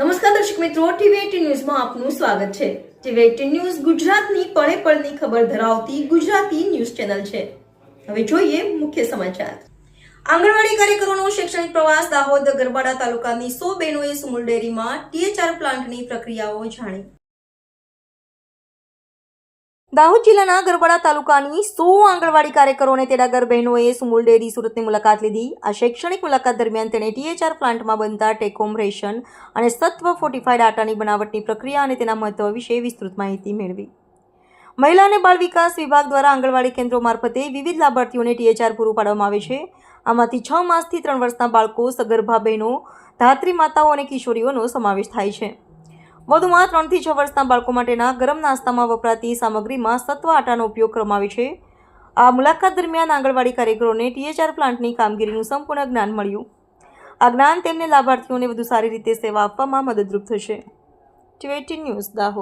નમસ્કાર દર્શક મિત્રો, ટીવી ન્યૂઝમાં આપનું સ્વાગત છે. ટીવી ન્યૂઝ ગુજરાતની પળે પળની ખબર ધરાવતી ગુજરાતી ન્યૂઝ ચેનલ છે. હવે જોઈએ મુખ્ય સમાચાર. આંગણવાડી કાર્યકરોનો શૈક્ષણિક પ્રવાસ દાહોદ ગરબાડા તાલુકાની સો બહેનોએ સુમુલ ડેરીમાં ટીએચઆર પ્લાન્ટની પ્રક્રિયાઓ જાણી. દાહોદ જિલ્લાના ગરબડા તાલુકાની સો આંગણવાડી કાર્યકરો અને તેડાગર બહેનોએ સુમુલ ડેરી સુરતની મુલાકાત લીધી. આ શૈક્ષણિક મુલાકાત દરમિયાન તેણે ટીએચઆર પ્લાન્ટમાં બનતા ટેકોમ રેશન અને સત્વ ફોર્ટિફાઈડ આટાની બનાવટની પ્રક્રિયા અને તેના મહત્વ વિશે વિસ્તૃત માહિતી મેળવી. મહિલા અને બાળ વિકાસ વિભાગ દ્વારા આંગણવાડી કેન્દ્રો મારફતે વિવિધ લાભાર્થીઓને ટીએચઆર પૂરું પાડવામાં આવે છે. આમાંથી છ માસથી ત્રણ વર્ષના બાળકો, સગર્ભા બહેનો, ધાત્રી માતાઓ અને કિશોરીઓનો સમાવેશ થાય છે. વધુમાં ત્રણથી છ વર્ષના બાળકો માટેના ગરમ નાસ્તામાં વપરાતી સામગ્રીમાં સત્વ આટાનો ઉપયોગ કરવામાં આવે છે. આ મુલાકાત દરમિયાન આંગણવાડી કાર્યકરોને ટીએચઆર પ્લાન્ટની કામગીરીનું સંપૂર્ણ જ્ઞાન મળ્યું. આ જ્ઞાન તેમને લાભાર્થીઓને વધુ સારી રીતે સેવા આપવામાં મદદરૂપ થશે. Twenty news Dahod.